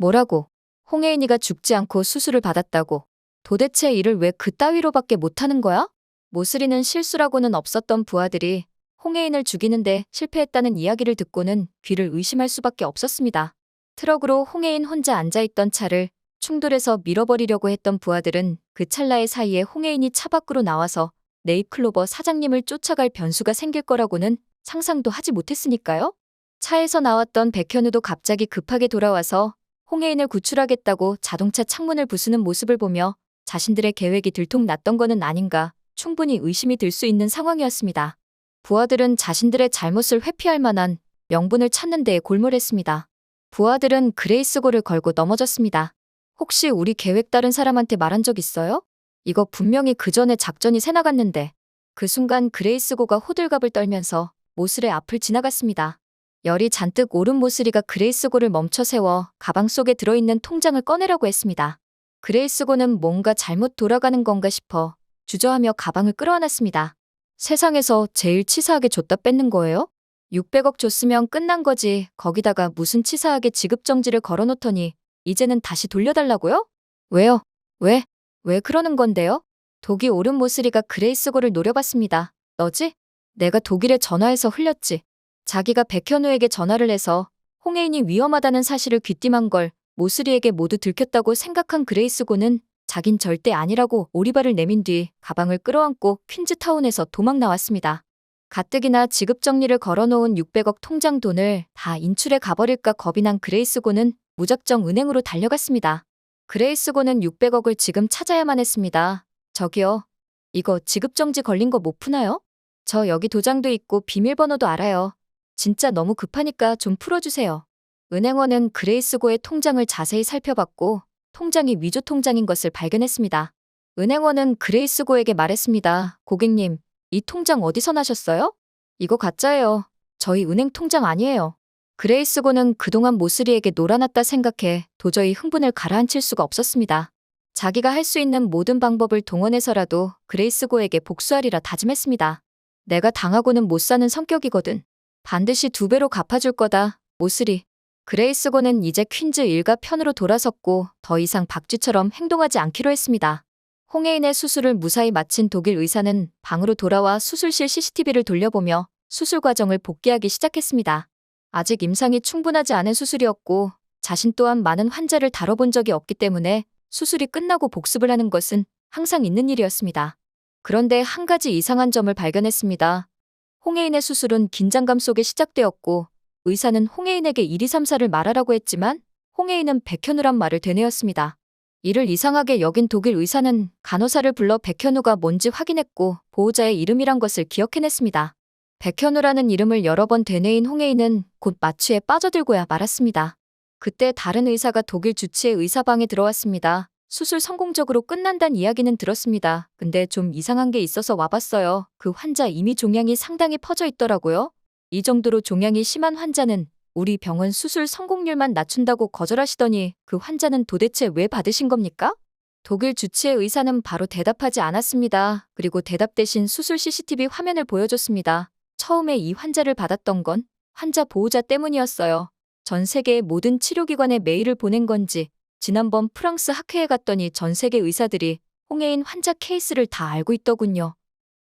뭐라고? 홍혜인이가 죽지 않고 수술을 받았다고. 도대체 일을 왜 그따위로밖에 못하는 거야? 모스리는 실수라고는 없었던 부하들이 홍혜인을 죽이는데 실패했다는 이야기를 듣고는 귀를 의심할 수밖에 없었습니다. 트럭으로 홍혜인 혼자 앉아있던 차를 충돌해서 밀어버리려고 했던 부하들은 그 찰나의 사이에 홍혜인이 차 밖으로 나와서 네잎클로버 사장님을 쫓아갈 변수가 생길 거라고는 상상도 하지 못했으니까요. 차에서 나왔던 백현우도 갑자기 급하게 돌아와서 홍혜인을 구출하겠다고 자동차 창문을 부수는 모습을 보며 자신들의 계획이 들통났던 거는 아닌가 충분히 의심이 들 수 있는 상황이었습니다. 부하들은 자신들의 잘못을 회피할 만한 명분을 찾는 데에 골몰했습니다. 부하들은 그레이스고를 걸고 넘어졌습니다. 혹시 우리 계획 다른 사람한테 말한 적 있어요? 이거 분명히 그 전에 작전이 새나갔는데 그 순간 그레이스고가 호들갑을 떨면서 모슬의 앞을 지나갔습니다. 열이 잔뜩 오른 모슬이가 그레이스고를 멈춰 세워 가방 속에 들어있는 통장을 꺼내라고 했습니다. 그레이스고는 뭔가 잘못 돌아가는 건가 싶어 주저하며 가방을 끌어안았습니다. 세상에서 제일 치사하게 줬다 뺏는 거예요? 600억 줬으면 끝난 거지. 거기다가 무슨 치사하게 지급정지를 걸어놓더니 이제는 다시 돌려달라고요? 왜요? 왜? 왜 그러는 건데요? 독이 오른 모스리가 그레이스고를 노려봤습니다. 너지? 내가 독일에 전화해서 흘렸지. 자기가 백현우에게 전화를 해서 홍혜인이 위험하다는 사실을 귀띔한 걸 모스리에게 모두 들켰다고 생각한 그레이스고는 자긴 절대 아니라고 오리발을 내민 뒤 가방을 끌어안고 퀸즈타운에서 도망 나왔습니다. 가뜩이나 지급 정리를 걸어놓은 600억 통장 돈을 다 인출해 가버릴까 겁이 난 그레이스고는 무작정 은행으로 달려갔습니다. 그레이스고는 600억을 지금 찾아야만 했습니다. 저기요. 이거 지급정지 걸린 거 못 푸나요? 저 여기 도장도 있고 비밀번호도 알아요. 진짜 너무 급하니까 좀 풀어주세요. 은행원은 그레이스고의 통장을 자세히 살펴봤고 통장이 위조 통장인 것을 발견했습니다. 은행원은 그레이스고에게 말했습니다. 고객님, 이 통장 어디서 나셨어요? 이거 가짜예요. 저희 은행 통장 아니에요. 그레이스고는 그동안 모스리에게 놀아났다 생각해 도저히 흥분을 가라앉힐 수가 없었습니다. 자기가 할 수 있는 모든 방법을 동원해서라도 그레이스고에게 복수하리라 다짐했습니다. 내가 당하고는 못 사는 성격이거든. 반드시 두 배로 갚아줄 거다, 모스리. 그레이스고는 이제 퀸즈 일가 편으로 돌아섰고 더 이상 박쥐처럼 행동하지 않기로 했습니다. 홍혜인의 수술을 무사히 마친 독일 의사는 방으로 돌아와 수술실 CCTV를 돌려보며 수술 과정을 복귀하기 시작했습니다. 아직 임상이 충분하지 않은 수술이었고 자신 또한 많은 환자를 다뤄본 적이 없기 때문에 수술이 끝나고 복습을 하는 것은 항상 있는 일이었습니다. 그런데 한 가지 이상한 점을 발견했습니다. 홍혜인의 수술은 긴장감 속에 시작되었고 의사는 홍혜인에게 1, 2, 3, 4를 말하라고 했지만 홍혜인은 백현우란 말을 되뇌었습니다. 이를 이상하게 여긴 독일 의사는 간호사를 불러 백현우가 뭔지 확인했고 보호자의 이름이란 것을 기억해냈습니다. 백현우라는 이름을 여러 번 되뇌인 홍혜인은 곧 마취에 빠져들고야 말았습니다. 그때 다른 의사가 독일 주치의 의사방에 들어왔습니다. 수술 성공적으로 끝난다는 이야기는 들었습니다. 근데 좀 이상한 게 있어서 와봤어요. 그 환자 이미 종양이 상당히 퍼져 있더라고요. 이 정도로 종양이 심한 환자는 우리 병원 수술 성공률만 낮춘다고 거절하시더니 그 환자는 도대체 왜 받으신 겁니까? 독일 주치의 의사는 바로 대답하지 않았습니다. 그리고 대답 대신 수술 CCTV 화면을 보여줬습니다. 처음에 이 환자를 받았던 건 환자 보호자 때문이었어요. 전 세계의 모든 치료기관에 메일을 보낸 건지 지난번 프랑스 학회에 갔더니 전 세계 의사들이 홍해인 환자 케이스를 다 알고 있더군요.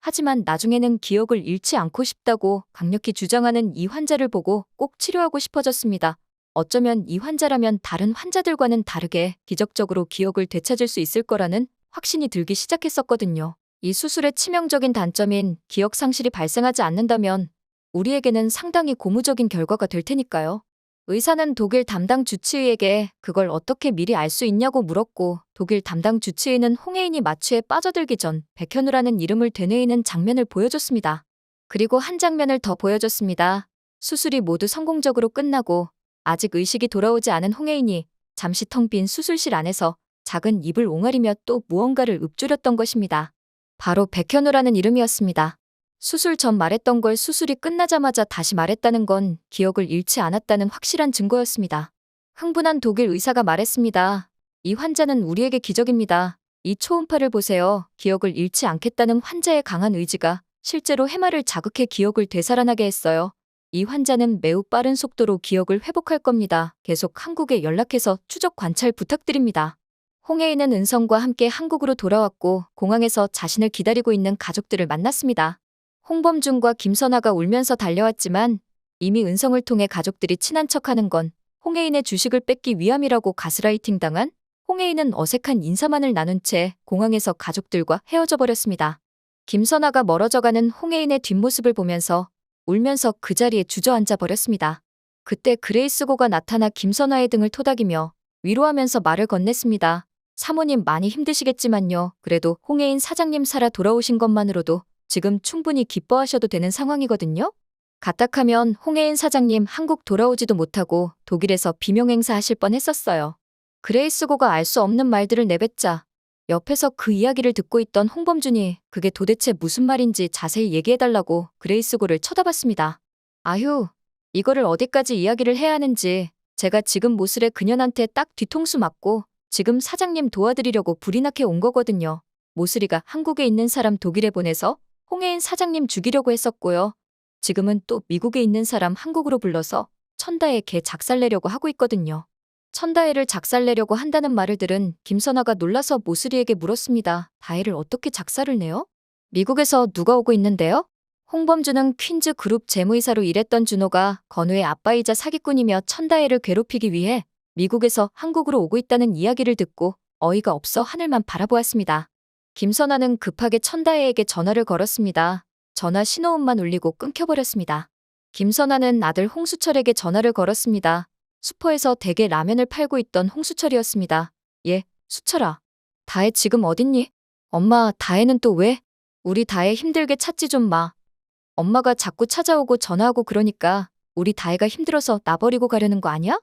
하지만 나중에는 기억을 잃지 않고 싶다고 강력히 주장하는 이 환자를 보고 꼭 치료하고 싶어졌습니다. 어쩌면 이 환자라면 다른 환자들과는 다르게 기적적으로 기억을 되찾을 수 있을 거라는 확신이 들기 시작했었거든요. 이 수술의 치명적인 단점인 기억 상실이 발생하지 않는다면 우리에게는 상당히 고무적인 결과가 될 테니까요. 의사는 독일 담당 주치의에게 그걸 어떻게 미리 알 수 있냐고 물었고 독일 담당 주치의는 홍혜인이 마취에 빠져들기 전 백현우라는 이름을 되뇌이는 장면을 보여줬습니다. 그리고 한 장면을 더 보여줬습니다. 수술이 모두 성공적으로 끝나고 아직 의식이 돌아오지 않은 홍혜인이 잠시 텅 빈 수술실 안에서 작은 입을 옹알이며 또 무언가를 읊조렸던 것입니다. 바로 백현우라는 이름이었습니다. 수술 전 말했던 걸 수술이 끝나자마자 다시 말했다는 건 기억을 잃지 않았다는 확실한 증거였습니다. 흥분한 독일 의사가 말했습니다. 이 환자는 우리에게 기적입니다. 이 초음파를 보세요. 기억을 잃지 않겠다는 환자의 강한 의지가 실제로 해마를 자극해 기억을 되살아나게 했어요. 이 환자는 매우 빠른 속도로 기억을 회복할 겁니다. 계속 한국에 연락해서 추적 관찰 부탁드립니다. 홍혜인은 은성과 함께 한국으로 돌아왔고 공항에서 자신을 기다리고 있는 가족들을 만났습니다. 홍범준과 김선아가 울면서 달려왔지만 이미 은성을 통해 가족들이 친한 척하는 건 홍혜인의 주식을 뺏기 위함이라고 가스라이팅 당한 홍혜인은 어색한 인사만을 나눈 채 공항에서 가족들과 헤어져 버렸습니다. 김선아가 멀어져가는 홍혜인의 뒷모습을 보면서 울면서 그 자리에 주저앉아 버렸습니다. 그때 그레이스고가 나타나 김선아의 등을 토닥이며 위로하면서 말을 건넸습니다. 사모님 많이 힘드시겠지만요. 그래도 홍혜인 사장님 살아 돌아오신 것만으로도 지금 충분히 기뻐하셔도 되는 상황이거든요. 가딱하면 홍혜인 사장님 한국 돌아오지도 못하고 독일에서 비명행사 하실 뻔 했었어요. 그레이스고가 알 수 없는 말들을 내뱉자 옆에서 그 이야기를 듣고 있던 홍범준이 그게 도대체 무슨 말인지 자세히 얘기해달라고 그레이스고를 쳐다봤습니다. 아휴, 이거를 어디까지 이야기를 해야 하는지 제가 지금 모슬에 그년한테 딱 뒤통수 맞고 지금 사장님 도와드리려고 불이 나게 온 거거든요. 모슬이가 한국에 있는 사람 독일에 보내서 홍혜인 사장님 죽이려고 했었고요. 지금은 또 미국에 있는 사람 한국으로 불러서 천다에 개 작살내려고 하고 있거든요. 천다혜를 작살내려고 한다는 말을 들은 김선아가 놀라서 모슬이에게 물었습니다. 다혜를 어떻게 작살을 내요? 미국에서 누가 오고 있는데요? 홍범주는 퀸즈 그룹 재무이사로 일했던 준호가 건우의 아빠이자 사기꾼이며 천다혜를 괴롭히기 위해 미국에서 한국으로 오고 있다는 이야기를 듣고 어이가 없어 하늘만 바라보았습니다. 김선아는 급하게 천다혜에게 전화를 걸었습니다. 전화 신호음만 울리고 끊겨버렸습니다. 김선아는 아들 홍수철에게 전화를 걸었습니다. 슈퍼에서 대게 라면을 팔고 있던 홍수철이었습니다. 예, 수철아. 다혜 지금 어딨니? 엄마, 다혜는 또 왜? 우리 다혜 힘들게 찾지 좀 마. 엄마가 자꾸 찾아오고 전화하고 그러니까 우리 다혜가 힘들어서 나버리고 가려는 거 아니야?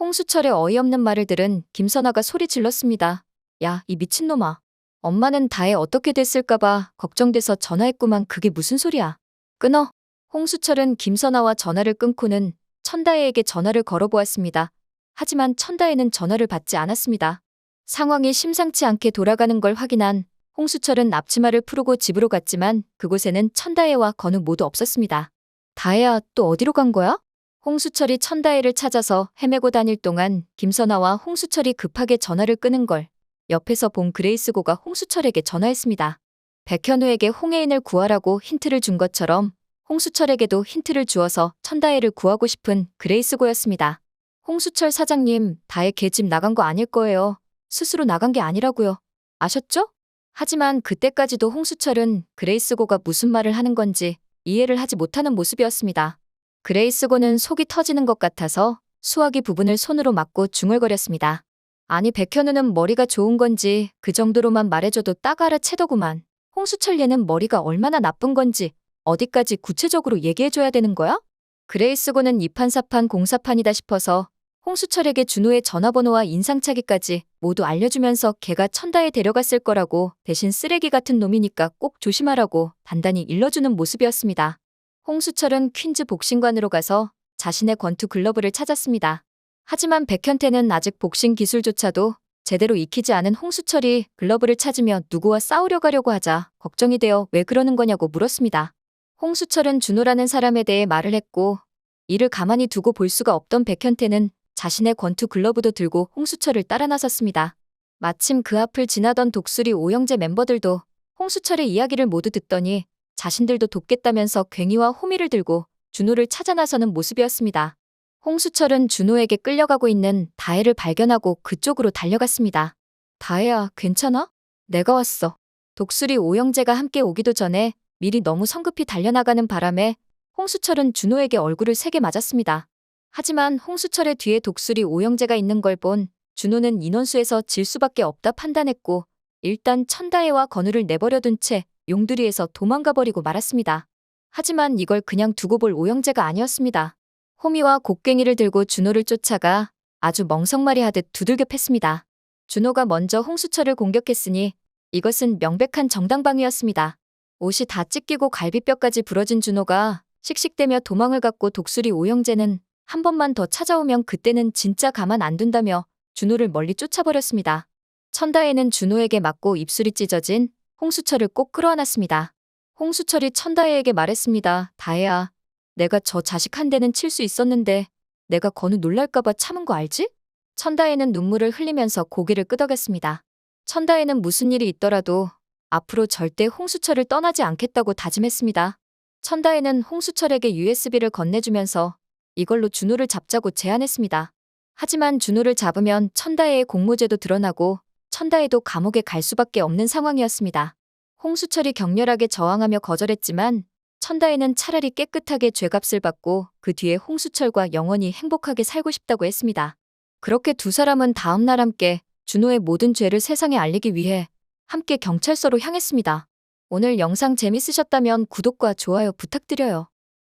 홍수철의 어이없는 말을 들은 김선아가 소리 질렀습니다. 야, 이 미친놈아. 엄마는 다혜 어떻게 됐을까봐 걱정돼서 전화했구만 그게 무슨 소리야. 끊어. 홍수철은 김선아와 전화를 끊고는 천다혜에게 전화를 걸어보았습니다. 하지만 천다혜는 전화를 받지 않았습니다. 상황이 심상치 않게 돌아가는 걸 확인한 홍수철은 앞치마를 풀고 집으로 갔지만 그곳에는 천다혜와 건우 모두 없었습니다. 다혜야, 또 어디로 간 거야? 홍수철이 천다혜를 찾아서 헤매고 다닐 동안 김선아와 홍수철이 급하게 전화를 끄는 걸 옆에서 본 그레이스고가 홍수철에게 전화했습니다. 백현우에게 홍혜인을 구하라고 힌트를 준 것처럼 홍수철에게도 힌트를 주어서 천다혜를 구하고 싶은 그레이스고였습니다. 홍수철 사장님, 다혜 개집 나간 거 아닐 거예요. 스스로 나간 게 아니라고요. 아셨죠? 하지만 그때까지도 홍수철은 그레이스고가 무슨 말을 하는 건지 이해를 하지 못하는 모습이었습니다. 그레이스고는 속이 터지는 것 같아서 수화기 부분을 손으로 막고 중얼거렸습니다. 아니 백현우는 머리가 좋은 건지 그 정도로만 말해줘도 딱 알아채더구만. 홍수철 얘는 머리가 얼마나 나쁜 건지 어디까지 구체적으로 얘기해줘야 되는 거야? 그레이스고는 이판사판 공사판이다 싶어서 홍수철에게 준호의 전화번호와 인상착의까지 모두 알려주면서 걔가 천다에 데려갔을 거라고 대신 쓰레기 같은 놈이니까 꼭 조심하라고 단단히 일러주는 모습이었습니다. 홍수철은 퀸즈 복싱관으로 가서 자신의 권투 글러브를 찾았습니다. 하지만 백현태는 아직 복싱 기술조차도 제대로 익히지 않은 홍수철이 글러브를 찾으며 누구와 싸우려 가려고 하자 걱정이 되어 왜 그러는 거냐고 물었습니다. 홍수철은 준호라는 사람에 대해 말을 했고 이를 가만히 두고 볼 수가 없던 백현태는 자신의 권투 글러브도 들고 홍수철을 따라 나섰습니다. 마침 그 앞을 지나던 독수리 오영재 멤버들도 홍수철의 이야기를 모두 듣더니 자신들도 돕겠다면서 괭이와 호미를 들고 준호를 찾아 나서는 모습이었습니다. 홍수철은 준호에게 끌려가고 있는 다혜를 발견하고 그쪽으로 달려갔습니다. 다혜야, 괜찮아? 내가 왔어. 독수리 오영재가 함께 오기도 전에 미리 너무 성급히 달려나가는 바람에 홍수철은 준호에게 얼굴을 세게 맞았습니다. 하지만 홍수철의 뒤에 독수리 오영재가 있는 걸 본 준호는 인원수에서 질 수밖에 없다 판단했고 일단 천다혜와 건우를 내버려둔 채 용두리에서 도망가 버리고 말았습니다. 하지만 이걸 그냥 두고 볼 오영재가 아니었습니다. 호미와 곡괭이를 들고 준호를 쫓아가 아주 멍석말이 하듯 두들겨 팼습니다. 준호가 먼저 홍수철을 공격했으니 이것은 명백한 정당방위였습니다. 옷이 다 찢기고 갈비뼈까지 부러진 준호가 씩씩대며 도망을 갔고 독수리 오영재는 한 번만 더 찾아오면 그때는 진짜 가만 안 둔다며 준호를 멀리 쫓아버렸습니다. 천다혜는 준호에게 맞고 입술이 찢어진 홍수철을 꼭 끌어안았습니다. 홍수철이 천다혜에게 말했습니다. 다혜야, 내가 저 자식 한 대는 칠 수 있었는데 내가 건우 놀랄까봐 참은 거 알지? 천다혜는 눈물을 흘리면서 고개를 끄덕였습니다. 천다혜는 무슨 일이 있더라도 앞으로 절대 홍수철을 떠나지 않겠다고 다짐했습니다. 천다혜는 홍수철에게 USB를 건네주면서 이걸로 준우를 잡자고 제안했습니다. 하지만 준우를 잡으면 천다혜의 공모죄도 드러나고 천다혜도 감옥에 갈 수밖에 없는 상황이었습니다. 홍수철이 격렬하게 저항하며 거절했지만 천다혜는 차라리 깨끗하게 죄값을 받고 그 뒤에 홍수철과 영원히 행복하게 살고 싶다고 했습니다. 그렇게 두 사람은 다음 날 함께 준호의 모든 죄를 세상에 알리기 위해 함께 경찰서로 향했습니다. 오늘 영상 재밌으셨다면 구독과 좋아요 부탁드려요.